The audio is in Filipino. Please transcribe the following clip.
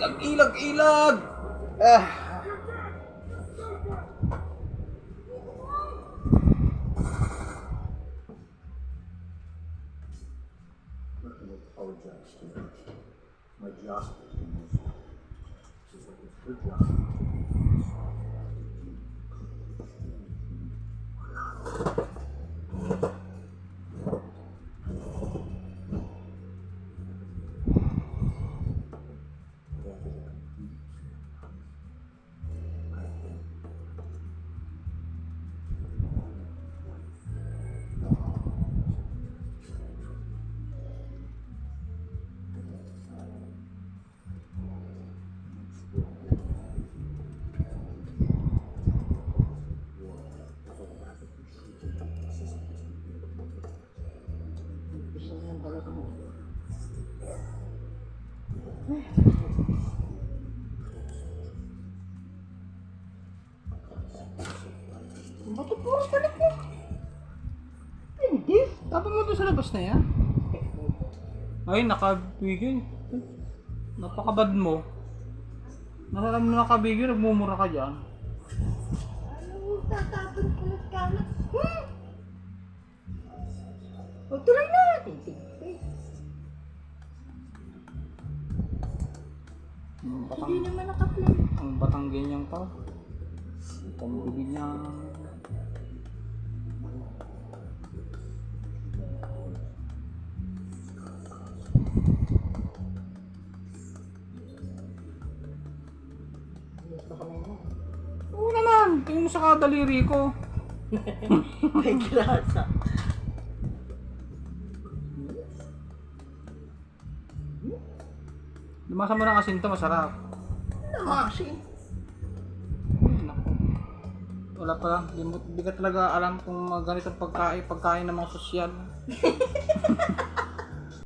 Ilag, ilag, ilag! Ah. apologize to you. My job is to use you. It's like it's her job. Bakit puro balik mo? Hindi. Tapos mo doon sa labas na yan. Ay, nakabigay. Napakabad mo. Nasalam mo nakabigay, nagmumura ka dyan. Ano, tatapon ko ng kalat. Hmm? O, tuloy na. Titigpay. Ang batang, Hindi naman nakaplay. ang batang ganyang tao. Ang pambili niya. Baka may mo. Oo naman, tingin mo sa kadaliri ko. May grasa. Lumasa mo ng asinto, masarap. Namasi. Ay, naku. Wala pa lang, di, mo- di ka talaga alam kung mga ganitong pagkain, pagkain ng mga sosyal.